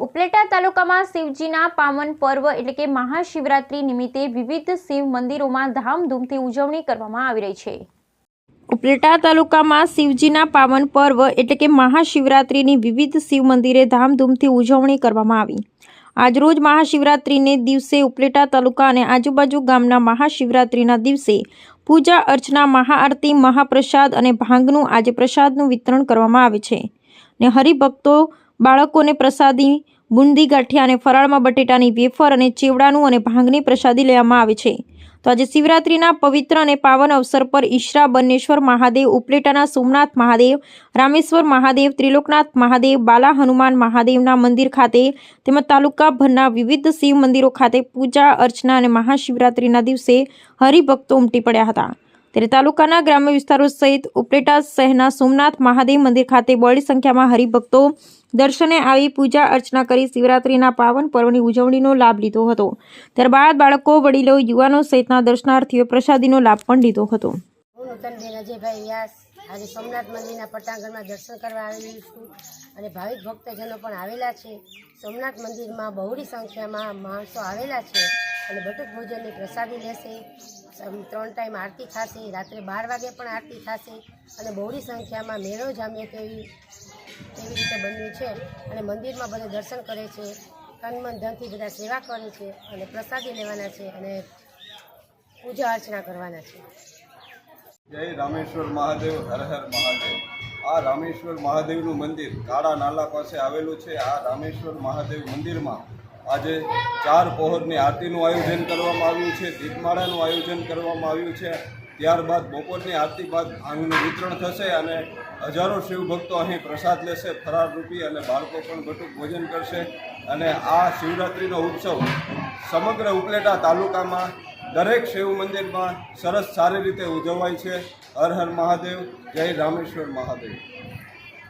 ઉપલેટા તાલુકામાં શિવજીના પાવન પર્વ એટલે કે મહાશિવરાત્રી નિમિત્તે વિવિધ શિવ મંદિરોમાં ધામધૂમથી ઉજવણી કરવામાં આવી રહી છે. ઉપલેટા તાલુકામાં શિવજીના પાવન પર્વ એટલે કે મહાશિવરાત્રિની વિવિધ શિવ મંદિરે ધામધૂમથી ઉજવણી કરવામાં આવી. આજરોજ મહાશિવરાત્રિને દિવસે ઉપલેટા તાલુકા અને આજુબાજુ ગામના મહાશિવરાત્રિના દિવસે પૂજા અર્ચના, મહાઆરતી, મહાપ્રસાદ અને ભાંગનું આજે પ્રસાદનું વિતરણ કરવામાં આવે છે. ને હરિભક્તો બાળકોને પ્રસાદી, બુંદી, ગાંઠિયા અને ફરાળમાં બટેટાની વેફર અને ચેવડાનું અને ભાંગની પ્રસાદી લેવામાં આવે છે. તો આજે શિવરાત્રિના પવિત્ર અને પાવન અવસર પર ઈશરા બન્નેશ્વર મહાદેવ, ઉપલેટાના સોમનાથ મહાદેવ, રામેશ્વર મહાદેવ, ત્રિલોકનાથ મહાદેવ, બાલા હનુમાન મહાદેવના મંદિર ખાતે તેમજ તાલુકાભરના વિવિધ શિવ મંદિરો ખાતે પૂજા અર્ચના અને મહાશિવરાત્રિના દિવસે હરિભક્તો ઉમટી પડ્યા હતા. ત્યારે તાલુકાના ગ્રામ્ય વિસ્તારો સહિત ઉપલેટા શહેરના સોમનાથ મહાદેવ મંદિર ખાતે બહોળી સંખ્યામાં હરિભક્તો દર્શને આવી પૂજા અર્ચના કરી શિવરાત્રિના પાવન પર્વની ઉજવણીનો લાભ લીધો હતો. ત્યારબાદ બાળકો, વડીલો, યુવાનો સહિતના દર્શનાર્થીઓએ પ્રસાદીનો લાભ પણ લીધો હતો. હું આજે સોમનાથ મંદિરના પટાંગણમાં દર્શન કરવા આવેલી છું અને ભાવિક ભક્તજનો પણ આવેલા છે. સોમનાથ મંદિરમાં બહોળી સંખ્યામાં માણસો આવેલા છે અને બટુક ભોજનની પ્રસાદી લેશે. ત્રણ ટાઈમ આરતી થશે, રાત્રે બાર વાગે પણ આરતી થશે અને બહોળી સંખ્યામાં મેળો જામે તેવી તેવી રીતે બન્યું છે અને મંદિરમાં બધા દર્શન કરે છે, તન મન ધનથી બધા સેવા કરે છે અને પ્રસાદી લેવાના છે અને પૂજા અર્ચના કરવાના છે. જય રામેશ્વર મહાદેવ, હર હર મહાદેવ. આ રામેશ્વર મહાદેવનું મંદિર કાળા નાલા પાસે આવેલું છે. આ રામેશ્વર મહાદેવ મંદિરમાં આજે ચાર પહોરની આરતીનું આયોજન કરવામાં આવ્યું છે, દીપમાળાનું આયોજન કરવામાં આવ્યું છે. ત્યારબાદ બપોરની આરતી બાદ ભાંગનું વિતરણ થશે અને હજારો શિવભક્તો અહીં પ્રસાદ લેશે ફરાર રૂપી અને બાળકો પણ ઘટું ભોજન કરશે. અને આ શિવરાત્રિનો ઉત્સવ સમગ્ર ઉપલેટા તાલુકામાં દરેક શિવ મંદિરમાં સરસ સારી રીતે ઉજવાય છે. હર હર મહાદેવ, જય રામેશ્વર મહાદેવ.